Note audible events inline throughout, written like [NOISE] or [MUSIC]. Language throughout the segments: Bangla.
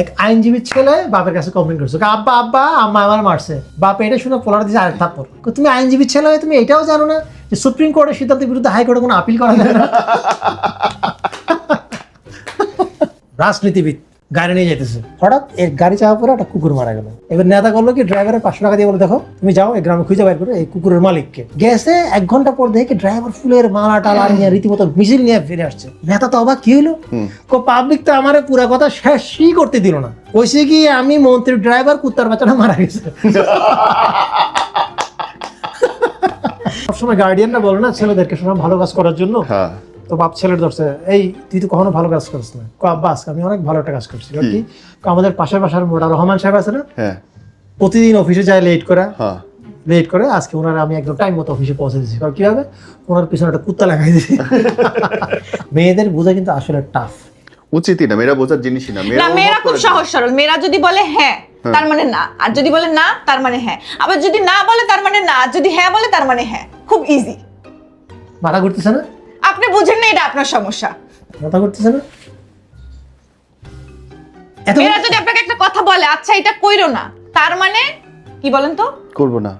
এক আইনজীবীর ছেলে বাপের কাছে কমপ্লেন করছে। আব্বা আব্বা আম্মা আমার মারছে। বাপ এটা শুনে পোলার দিয়েছে আর থাপ্পড়। তুমি আইনজীবীর ছেলে হয়ে তুমি এটাও জানো না যে সুপ্রিম কোর্টের সিদ্ধান্তের বিরুদ্ধে হাইকোর্টে কোনো আপিল করা যায় না? [LAUGHS] রাজনীতিবিদ। গাড়ি নিয়ে যেতেছে হঠাৎ এক গাড়ি চাওয়ার পরে একটা কুকুর মারা গেল। এবার নেতা করল কি ড্রাইভারের পাঁচশো টাকা দিয়ে বলে দেখো তুমি যাও এই গ্রামে খুঁজে বাইর করো এই কুকুরের মালিককে। গেছে এক ঘণ্টা পর দেখে ড্রাইভার ফুলের মালা টালা নিয়ে রীতিমতো মিছিল নিয়ে ফিরে আসছে। নেতা তো অবাক কি হলো কো পাবলিক তো আমার পুরো কথা শেষই করতে দিল না। কইছে কি আমি মন্ত্রীর ড্রাইভার কুত্তার বাচ্চাটা মারা গেছে। [LAUGHS] সবসময় গার্ডিয়ানরা বলে না ছেলেদেরকে সবসময় ভালো কাজ করার জন্য। হ্যাঁ। তো বাপ ছেলের ধরছে এই তুই তো কখনো ভালো কাজ করিস না। কো আব্বা আজকে আমি অনেক ভালো একটা কাজ করছি। কি? কি? আমাদের পাশের পাশের মোটা রহমান সাহেব আছে না? হ্যাঁ। প্রতিদিন অফিসে যায় লেট করা। হ্যাঁ। লেট করে আজকে ওনার আমি একদম টাইম মতো অফিসে পৌঁছে দিচ্ছি কারণ কীভাবে? ওনার পিছনে একটা কুত্তা লাগাই দিয়েছি। [LAUGHS] মেয়েদের বোঝা কিন্তু আসলে টাফ উচিতই না মেয়েরা বোঝার জিনিসই না। না মেয়েরা মেয়েরা খুব সহজ সরল। মেয়েরা যদি বলে হ্যাঁ তার মানে না। আর যদি বলে না তার মানে হ্যাঁ। আবার যদি না বলে তার মানে না। আর যদি হ্যাঁ বলে তার মানে হ্যাঁ। খুব ইজি মাথা ঘুরতেছে না? আপনি বুঝেন না এটা আপনার সমস্যা। মাথা ঘুরতেছে না? এত মেয়েরা যদি আপনাকে একটা কথা বলে আচ্ছা এটা কইরো না। তার মানে কি বলেন তো? করব না।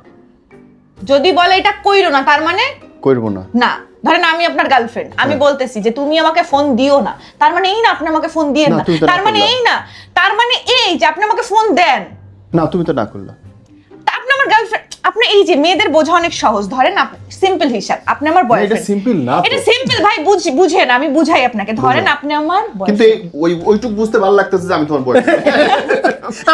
যদি বলে এটা কইরো না তার মানে? করব না। না। ধরেন আমি আপনার গার্লফ্রেন্ড আমি হ্যাঁ। বলতেছি যে তুমি আমাকে ফোন দিও না। তার মানে এই না আপনি আমাকে ফোন দিয়েন না তার মানে এই না। তার মানে এই যে আপনি আমাকে ফোন দেন। না তুমি তো না করলা। তা আপনি আমার গার্লফ্রেন্ড আপনি এই যে মেয়েদের বোঝা অনেক সহজ। ধরেন সিম্পল হিসাব। আপনি আমার বয়ফ্রেন্ড এটা সিম্পল না এটা সিম্পল ভাই বুঝ বুঝেন আমি বুঝাই আপনাকে। ধরেন আপনি আমার কিন্তু ওই ওইটুক বুঝতে ভালো লাগতেছে যে আমি তোমার বয়স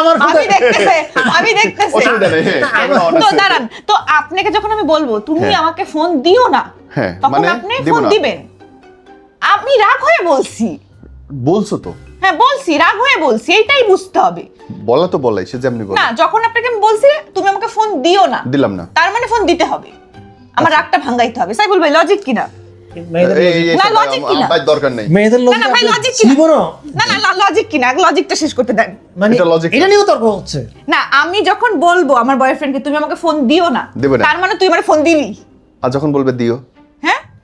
আমার আমি দেখতেছে আমি দেখতেছে। অসুবিধা নেই হ্যাঁ তো দাঁড়ান তো আপনাকে যখন আমি বলব তুমি হ্যাঁ। আমাকে ফোন দিও না হ্যাঁ তখন মানে আপনি ফোন দিবেন। আমি রাগ হয়ে বলছি। বলছো তো। হ্যাঁ বলছি রাগ হয়ে বলছি এইটাই বুঝতে হবে। বলা তো বলাই সে যেমনি বলে। না যখন আপনাকে আমি বলছি তুমি আমাকে ফোন দিও না। দিলাম না। তার মানে ফোন দিতে হবে। আমার আচ্ছা। রাগটা ভাঙাইতে হবে। সাইবুল ভাই লজিক কিনা না? দরকার নেই। মেয়েদের না, ভাই, না? না লজিক লজিকটা শেষ করতে দেন। মানে এটা logic এটা না। নিয়েও তর্ক হচ্ছে। না আমি যখন বলব আমার বয়ফ্রেন্ডকে তুমি আমাকে ফোন দিও না দেবে তার মানে তুই আমার ফোন দিলি। আর যখন বলবে দিও।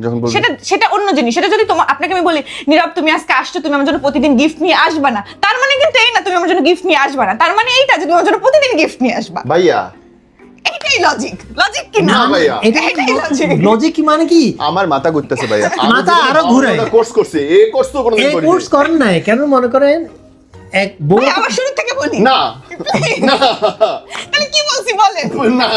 যখন বলবে সেটা সেটা অন্য জিনিস। সেটা যদি তোমার আপনাকে আমি বলি নীরব তুমি আজকে আসছো তুমি আমার জন্য প্রতিদিন গিফট নিয়ে আসবা না। তার মানে কিন্তু এই না তুমি আমার জন্য গিফট নিয়ে আসবা না। তার মানে এইটা যে তুমি আমার জন্য প্রতিদিন গিফট নিয়ে আসবা। ভাইয়া। এইটাই লজিক লজিক কি না? ভাইয়া। এটাই। লজিক কি মানে কি? আমার মাথা ঘুরতেছে ভাইয়া। মাথা আরও ঘুরে। কোর্স করছে এই কোর্স তো। কোর্স করেন নাই। কেন মনে করেন? এক বউ আবার শুরু থেকে বলি? না। না। তাহলে কি বলছি বলেন? না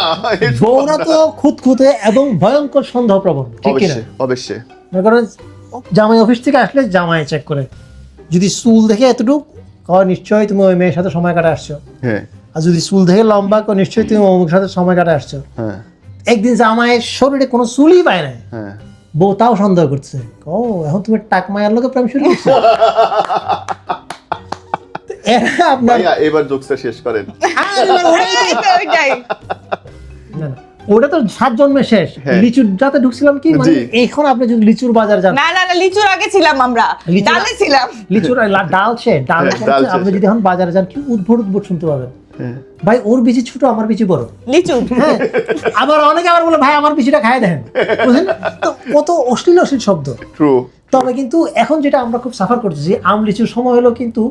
বউরা তো খুঁতখুঁতে এবং ভয়ঙ্কর সন্দেহ প্রবণ ঠিক কিনা? অবশ্যই অবশ্যই। মনে করেন জামাই অফিস থেকে আসলে জামাই চেক করে। যদি চুল দেখে এতটুক কয় নিশ্চয়ই তুমি ওই মেয়ের সাথে সময় কাটা আসছো? হ্যাঁ। আর যদি চুল দেখে লম্বা কয় নিশ্চয়ই তুমি অমুক সাথে সময় কাটা আসছো? হ্যাঁ। একদিন জামাইয়ের শরীরে কোনো চুলই পায় না হ্যাঁ। বউ তাও সন্দেহ করছে। ও এখন তুমি টাক মায়ের লোকে প্রেম শুরু করছ? [LAUGHS] [LAUGHS] আপনার এবার জোকসটা শেষ করেন। না, না, ওটা তো সাত জন্মে শেষ। হ্যাঁ। লিচুর যাতে ঢুকছিলাম কি? মানে এখন আপনি যদি লিচুর বাজার যান। না না না লিচুর আগে ছিলাম আমরা। ডালে ছিলাম। লিচুর ডাল সে ডাল হ্যাঁ, ডাল। আপনি যদি এখন বাজারে যান কি উদ্ভট উদ্ভট শুনতে পাবেন। হ্যাঁ। ভাই ওর বিচি ছোট আমার বিচি বড়। লিচু। হ্যাঁ। আবার অনেকে আবার বলে ভাই আমার বিচিটা খায় দেখেন বুঝলেন? তো কত অশ্লীল অশ্লীল শব্দ। তবে কিন্তু এখন যেটা আমরা খুব সাফার করতেছি আম লিচুর সময় হলো কিন্তু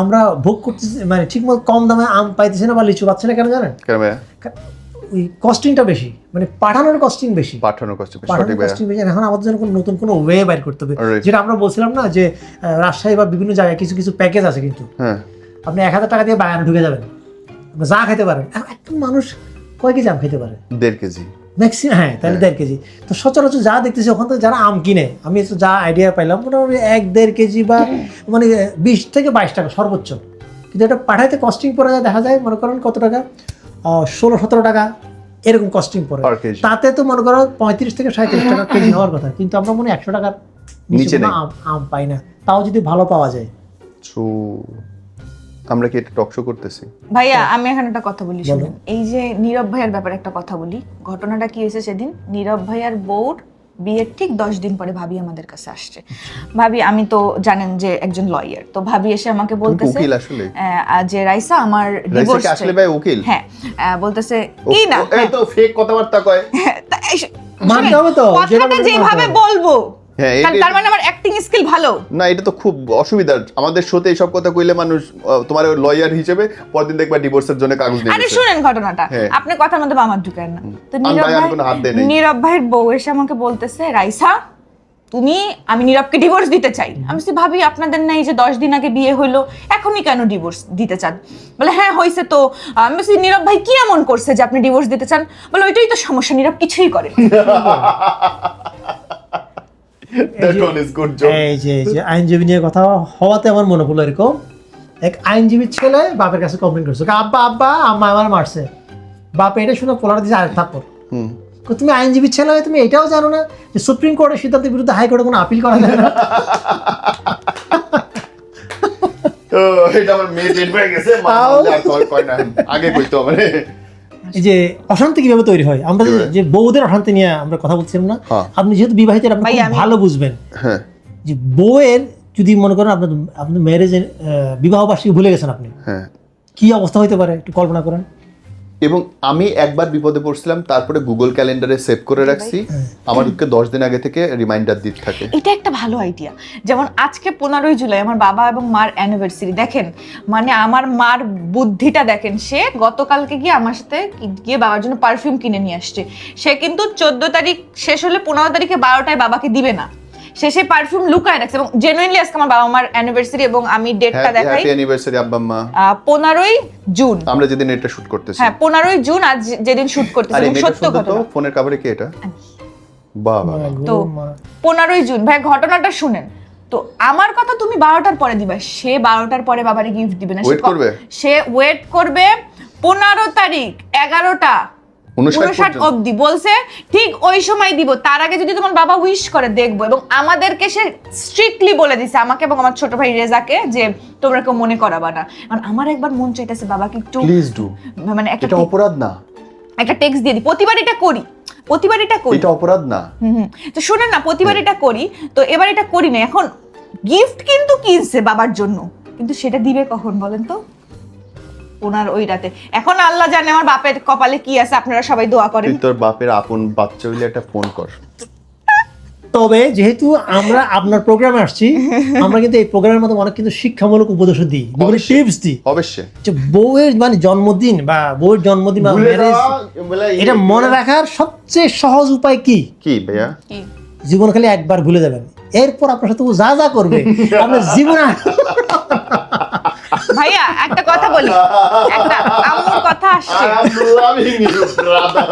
আমরা ভোগ করতেছি মানে ঠিকমতো কম দামে আম পাইতেছি না বা লিচু পাচ্ছি না কেন জানেন? ওই কস্টিংটা বেশি মানে পাঠানোর কস্টিং বেশি। পাঠানোর কস্টিং বেশি এখন আমাদের জন্য কোনো নতুন কোনো ওয়ে বাইর করতে হবে। যেটা আমরা বলছিলাম না যে রাজশাহী বা বিভিন্ন জায়গায় কিছু কিছু প্যাকেজ আছে কিন্তু। হ্যাঁ। আপনি এক হাজার টাকা দিয়ে বাগানে ঢুকে যাবেন। যা খেতে পারেন। একটা মানুষ কয় কেজি আম খেতে পারে? দেড় কেজি। ম্যাক্সিমাম হ্যাঁ তাহলে দেড় কেজি। তো সচরাচর যা দেখতেছি ওখান থেকে যারা আম কিনে আমি একটু যা আইডিয়া পাইলাম মোটামুটি এক দেড় কেজি বা [CLEARS THROAT] মানে বিশ থেকে বাইশ টাকা সর্বোচ্চ। কিন্তু এটা পাঠাইতে কস্টিং পড়ে যায় দেখা যায় মনে করেন কত টাকা? ষোলো সতেরো টাকা এরকম কস্টিং পড়ে। তাতে তো মনে করো পঁয়ত্রিশ থেকে সাঁত্রিশ টাকা [CLEARS THROAT] কেজি হওয়ার কথা কিন্তু আমরা মনে হয় একশো টাকার নিচে। আম পাই না। তাও যদি ভালো পাওয়া যায়। আমরা কি এটা টক শো করতেছি? ভাইয়া আমি এখন একটা কথা বলি শুনুন। এই যে নীরব ভাইয়ার ব্যাপারে একটা কথা বলি ঘটনাটা কি হয়েছে সেদিন? নীরব ভাইয়ার বউর বিয়ের ঠিক দশ দিন পরে ভাবি আমাদের কাছে আসছে। ভাবি আমি তো জানেন যে একজন লয়ার তো ভাবি এসে আমাকে বলতেছে আহ, যে রাইসা আমার ডিভোর্স আসলে ভাই উকিল? হ্যাঁ আহ, বলতেছে কি না? তো ফেক কথাবার্তা কয়। হ্যাঁ, তা মানতে হবে তো, কথাটা যেভাবে বলব হ্যাঁ, তার- মানে আমার অ্যাক্টিং স্কিল ভালো। না এটা তো খুব অসুবিধার আমাদের শোতে এইসব কথা কইলে মানুষ তোমার লয়ার হিসেবে পরদিন দেখবা ডিভোর্সের জন্য কাগজ নিয়ে আরে শুনেন ঘটনাটা। হ্যাঁ। আপনি কথার মধ্যে আমার ঢুকেন না। তো নীরব ভাইয়ের বউ এসে আমাকে বলতেছে রাইসা তুমি আমি নীরবকে ডিভোর্স দিতে চাই। আমি বলছি, ভাবি আপনাদের না এই যে দশ দিন আগে বিয়ে হলো এখনই কেন ডিভোর্স দিতে চান? বলে হ্যাঁ হয়েছে তো। আমি বলছি নীরব ভাই কি এমন করছে যে আপনি ডিভোর্স দিতে চান? বলে ওইটাই তো সমস্যা নীরব কিছুই করে [LAUGHS] [LAUGHS] এই যে এই যে আইনজীবী নিয়ে কথা হওয়াতে আমার মনে হলো এরকম এক আইনজীবীর ছেলে বাপের কাছে কমপ্লেন করছে। আব্বা আব্বা আম্মা আমার মারছে। বাপ এটা শুনে পোলার দিয়েছে আরেক থাপ্পড়। তুমি আইনজীবীর ছেলে হয়ে তুমি এটাও জানো না যে সুপ্রিম কোর্টের সিদ্ধান্তের বিরুদ্ধে হাইকোর্টে কোনো আপিল করা যায় না? [LAUGHS] ও, এটা আমার মেয়ে ডেট হয়ে গেছে মা আর কয়- কয় না আগে কইতো মানে এই যে অশান্তি কীভাবে তৈরি হয়? আমরা যে- বউদের অশান্তি নিয়ে আমরা কথা বলছিলাম না? হ্যাঁ। আপনি যেহেতু বিবাহিত আপনি ভালো বুঝবেন। হ্যাঁ। যে বউয়ের যদি মনে করেন আপনার আপনি ম্যারেজে বিবাহ বার্ষিকী ভুলে গেছেন আপনি। হ্যাঁ। কি অবস্থা হইতে পারে? একটু কল্পনা করেন। এবং আমি একবার বিপদে পড়ছিলাম তারপরে গুগল ক্যালেন্ডারে সেভ করে রাখছি। আমাদেরকে দশ দিন আগে থেকে রিমাইন্ডার দিতে থাকে। এটা একটা ভালো আইডিয়া যেমন আজকে পনেরোই জুলাই আমার বাবা এবং মার অ্যানিভার্সারি দেখেন মানে আমার মার বুদ্ধিটা দেখেন সে গতকালকে গিয়ে আমার সাথে গিয়ে বাবার জন্য পারফিউম কিনে নিয়ে আসছে। সে কিন্তু চোদ্দ তারিখ শেষ হলে পনেরো তারিখে বারোটায় বাবাকে দিবে না। সে সেই পারফিউম লুকায় রাখছে এবং জেনুইনলি আজকে আমার বাবা মার অ্যানিভার্সারি এবং আমি ডেটটা দেখাই। হ্যাপি অ্যানিভার্সারি আব্বা আম্মা। পনেরোই জুন আমরা যেদিন এটা শুট করতেছি। হ্যাঁ পনেরোই জুন আজ যেদিন শুট করতেছি সত্য কথা তো? ফোনের কাভারে কি এটা? বাবা। তো পনেরোই জুন ভাই ঘটনাটা শুনেন। তো আমার কথা তুমি বারোটার পরে দিবা। সে বারোটার পরে বাবারে গিফট দিবে না? সে ওয়েট করবে পনেরো তারিখ এগারোটা। উনষাট? অবধি। বলছে ঠিক ওই সময় দিব। তার আগে যদি তোমার বাবা উইশ করে দেখব। এবং আমাদেরকে সে স্ট্রিক্টলি বলে দিছে আমাকে এবং আমার ছোট ভাই রেজাকে যে তোমরা কেউ মনে করাবা না। কারণ আমার একবার মন চাইতেছে বাবাকে একটু প্লিজ ডু মানে একটা অপরাধ না। একটা টেক্সট দিয়ে দিই। প্রতিবার এটা করি। প্রতিবার এটা করি। এটা অপরাধ না। হুম হুম। তো শুনেন না প্রতিবার এটা করি। তো এবার এটা করি না। এখন গিফট কিন্তু কিনছে বাবার জন্য। কিন্তু সেটা দিবে কখন বলেন তো? ওনার ওই রাতে। এখন আল্লাহ জানে আমার বাপের কপালে কি আছে আপনারা সবাই দোয়া করেন। তুই তোর বাপের আপন বাচ্চা হইলে একটা ফোন কর। তবে যেহেতু আমরা আপনার প্রোগ্রামে আসছি আমরা কিন্তু এই প্রোগ্রামের মধ্যে অনেক কিন্তু শিক্ষামূলক উপদেশ দিই বিভিন্ন টিপস দিই। অবশ্যই। যে বউয়ের মানে জন্মদিন বা বউয়ের জন্মদিন বা ম্যারেজ এটা মনে রাখার সবচেয়ে সহজ উপায় কি? কি ভাইয়া? কি? জীবন খালি একবার ভুলে যাবেন। এরপর আপনার সাথে ও যা যা করবে আপনার জীবনে ভাইয়া একটা কথা বলি। একটা আম্মুর কথা আসছে। I'm loving you, brother.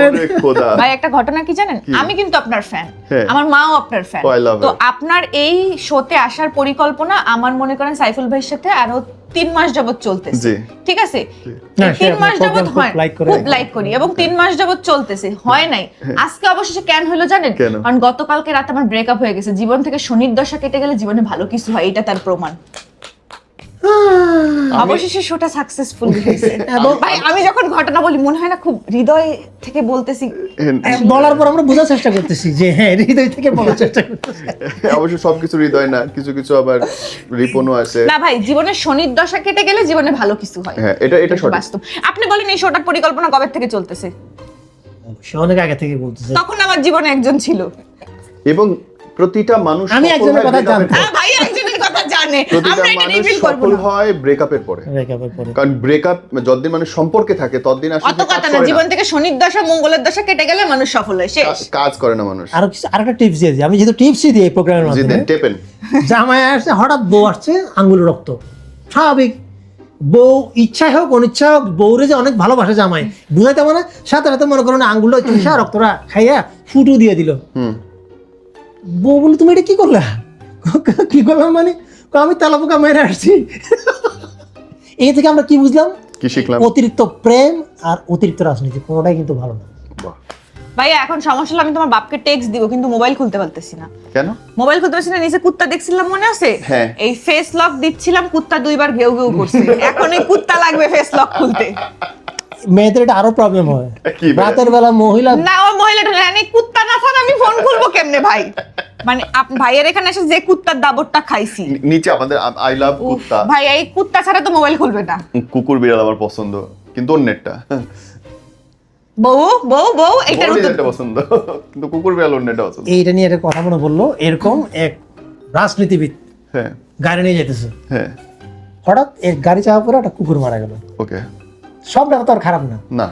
ওরে খোদা। ভাই একটা ঘটনা কি জানেন? আমি কিন্তু আপনার ফ্যান হ্যাঁ। আমার মাও আপনার ফ্যান Oh, I love তো আপনার এই শোতে আসার পরিকল্পনা আমার মনে করেন সাইফুল ভাইয়ের সাথে আরও তিন মাস যাবত চলতেছে। ঠিক আছে? তিন মাস যাবত হয় খুব লাইক করি এবং তিন মাস যাবত চলতেছে হয় নাই। আজকে অবশেষে কেন হলো জানেন? কারণ গতকালকে রাতে আমার ব্রেকআপ হয়ে গেছে। জীবন থেকে শনির দশা কেটে গেলে জীবনে ভালো কিছু হয় এটা তার প্রমাণ। অবশেষে শোটা সাকসেসফুল হয়েছে। [LAUGHS] ভাই আমি যখন ঘটনা বলি মনে হয় না খুব হৃদয় থেকে বলতেছি। বলার পর আমরা বোঝার চেষ্টা করতেছি যে হ্যাঁ হৃদয় থেকে বলার চেষ্টা করতেছি। [LAUGHS] অবশ্য সবকিছু হৃদয় না কিছু কিছু আবার রিপনও আছে। না ভাই জীবনে শনির দশা কেটে গেলে জীবনে ভালো কিছু হয়। হ্যাঁ এটা এটা সঠিক। বাস্তব। আপনি বলেন এই শোটার পরিকল্পনা কবে থেকে চলতেছে? সে অনেক আগে থেকে বলতেছে। তখন আমার জীবনে একজন ছিল। এবং প্রতিটা মানুষ আমি একজনের কথা জানতাম। হ্যাঁ, ভাই একজনের কথা জানে আমরা এটা রিভিল করব না। হয় ব্রেকআপের পরে। ব্রেকআপের পরে। কারণ ব্রেকআপ যতদিন মানুষ সম্পর্কে থাকে ততদিন আসলে অত কথা না জীবন থেকে শনির দশা মঙ্গলের দশা কেটে গেলে মানুষ সফল হয় শেষ। কাজ করে না মানুষ। আরও কিছু আরেকটা টিপস দিয়ে দিই। আমি যেহেতু টিপসই দিই এই প্রোগ্রামের মাধ্যমে। টেপেন। [LAUGHS] জামাই আসছে হঠাৎ বউ আসছে আঙ্গুল রক্ত। স্বাভাবিক। বউ ইচ্ছাই হোক অনিচ্ছা হোক বউরে যে অনেক ভালোবাসে জামাই। বুঝাইতে মানে সাথে সাথে মনে করো না আঙ্গুলটা চুষা রক্তটা খাইয়া ফুটু দিয়ে দিল। হুম। বউ বলে তুমি এটা কি করলা? [LAUGHS] কি করলাম মানে? আমি তেলাপোকা মেরে আসছি। এই থেকে আমরা কি বুঝলাম? কি শিখলাম? অতিরিক্ত প্রেম আর অতিরিক্ত রাজনীতি কোনোটাই কিন্তু ভালো না। ভাই এখন সমস্যা হলো আমি তোমার বাপকে টেক্সট দিব কিন্তু মোবাইল খুলতে পারতেছি না। কেন? মোবাইল খুলতে পারছি না নিচে কুত্তা দেখছিলাম মনে আছে? হ্যাঁ। এই ফেস লক দিচ্ছিলাম কুত্তা দুইবার ঘেউ ঘেউ করছে। এখন এই কুত্তা লাগবে ফেস লক খুলতে। মেয়েদের এটা আরও প্রবলেম হয়। রাতের বেলা মহিলা না ও মহিলাটা জানি কুত্তা না থাক আমি ফোন খুলবো কেমনে ভাই? মানে আপ- ভাইয়ের এখানে এসে যে কুত্তার দাবরটা খাইছি। নিচে আমাদের আই লাভ কুত্তা। ভাই এই কুত্তা ছাড়া তো মোবাইল খুলবে না। কুকুর বিড়াল আমার পছন্দ কিন্তু অন্যেরটা বউ বউ বউ এটার উত্তর পছন্দ কিন্তু কুকুর বিড়াল অন্য এটা পছন্দ। এইটা নিয়ে একটা কথা মনে বলল এরকম এক রাজনীতিবিদ হ্যাঁ। গাড়ি নিয়ে যেতেছে হ্যাঁ। হঠাৎ এর গাড়ি চাপা পরে একটা কুকুর মারা গেল। ওকে। সব নেতা তো আর খারাপ না। না।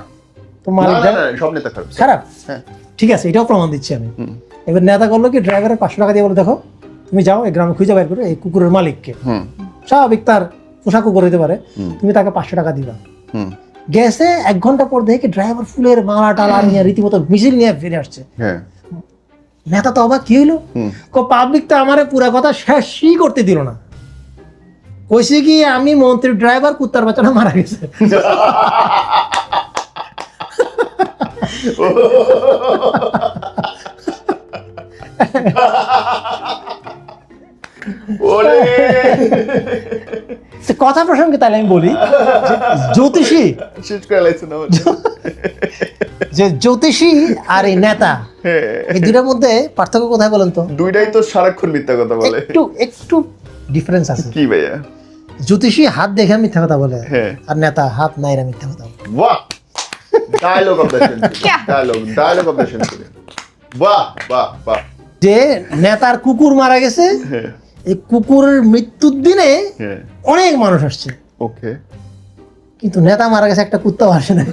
তো মালিক সব নেতা খারাপ। খারাপ? হ্যাঁ। ঠিক আছে এটাও প্রমাণ দিচ্ছি আমি। হুম। এবার নেতা করল কি ড্রাইভারের পাঁচশো টাকা দিয়ে বলে দেখো তুমি যাও এই গ্রামে খুঁজে বাইর করে এই কুকুরের মালিককে স্বাভাবিক তার পোশাক কুকুর হতে পারে তুমি তাকে পাঁচশো টাকা দিবা গেছে এক ঘণ্টা পর দেখে ড্রাইভার ফুলের মালা টালা নিয়ে রীতিমতো মিছিল নিয়ে ফিরে আসছে হ্যাঁ নেতা তো অবাক কি হইল হুম পাবলিক তো আমার পুরা কথা শেষই করতে দিল না কইছে কি আমি মন্ত্রীর ড্রাইভার কুত্তার বাচ্চাটা মারা গেছে কথা প্রসঙ্গে তাহলে আমি বলি জ্যোতিষী শেষ করে লাইছে না যে জ্যোতিষী আর এই নেতা হ্যাঁ। এই দুটার মধ্যে পার্থক্য কোথায় বলেন তো? দুইটাই তো সারাক্ষণ মিথ্যা কথা বলে। একটু একটু ডিফারেন্স আছে। কি ভাইয়া? জ্যোতিষী হাত দেখে মিথ্যা কথা বলে হ্যাঁ। আর নেতা হাত নাই নাইরা মিথ্যা কথা বলে। বাহ! Dialogue of the century dialogue dialogue of the century বাহ বাহ বাহ। যে নেতার কুকুর মারা গেছে হ্যাঁ। এই কুকুরের মৃত্যুর দিনে হ্যাঁ। অনেক মানুষ আসছে। ওকে। কিন্তু নেতা মারা গেছে একটা কুত্তাও আসে না।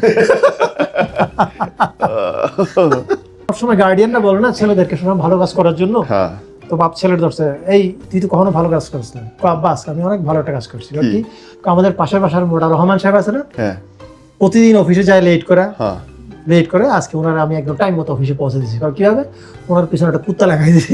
সবসময় গার্ডিয়ানরা বলে না ছেলেদেরকে শোনা ভালো কাজ করার জন্য। হ্যাঁ। তো বাপ ছেলের ধরছে এই তুই তো কখনো ভালো কাজ করিস না। কো, আব্বাস আমি অনেক ভালো একটা কাজ করছি। কি? আমাদের পাশের বাসার মোটা রহমান সাহেব আছে না? হ্যাঁ। প্রতিদিন অফিসে যায় লেট করে। হ্যাঁ। লেট করে, আজকে ওনার আমি একদম টাইম মতো অফিসে পৌঁছে দিয়েছি। কারণ হবে ওনার পিছনে একটা কুত্তা লাগাই দিয়েছি।